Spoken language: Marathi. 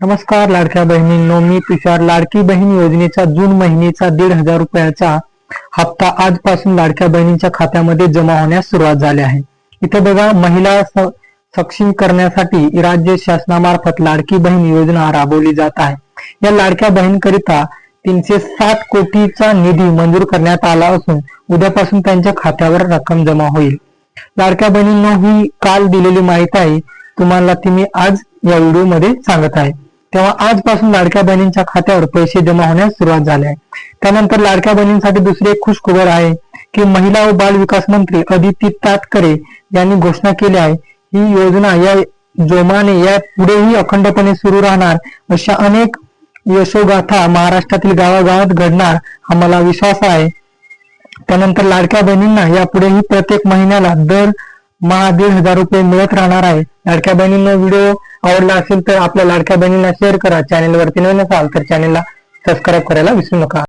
नमस्कार लाडक्या बहिणींनो मी तुषार. लाडकी बहीण योजनेचा जून महिन्याचा दीड हजार रुपयाचा हप्ता आजपासून लाडक्या बहिणींच्या खात्यामध्ये जमा होण्यास सुरुवात झाली आहे. इथे बघा महिला सक्षम करण्यासाठी राज्य शासनामार्फत लाडकी बहीण योजना राबवली जात आहे. या लाडक्या बहीणकरिता तीनशे सात कोटीचा निधी मंजूर करण्यात आला असून उद्यापासून त्यांच्या खात्यावर रक्कम जमा होईल. लाडक्या बहिणींनो ही काल दिलेली माहिती आहे. तुम्हाला ती मी आज या व्हिडिओमध्ये सांगत आहे. तेव्हा आजपासून लाडक्या बहिणींच्या खात्यावर पैसे जमा होण्यास सुरुवात झाली आहे. त्यानंतर लाडक्या बहिणींसाठी दुसरी एक खुशखबर आहे की महिला व बाल विकास मंत्री अदिती तातकरे यांनी घोषणा केली आहे ही योजना या जोमाने या पुढेही अखंडपणे सुरू राहणार अशा अनेक यशोगाथा महाराष्ट्रातील गावागावात घडणार हा मला विश्वास आहे. त्यानंतर लाडक्या बहिणींना यापुढेही प्रत्येक महिन्याला दर महा दीड हजार रुपये मिळत राहणार आहे. लाडक्या बहिणींना व्हिडिओ आवडला असेल तर आपल्या लाडक्या बहिणींना शेअर करा. चॅनेलवरती नवीन असाल तर चॅनेलला सबस्क्राईब करायला विसरू नका.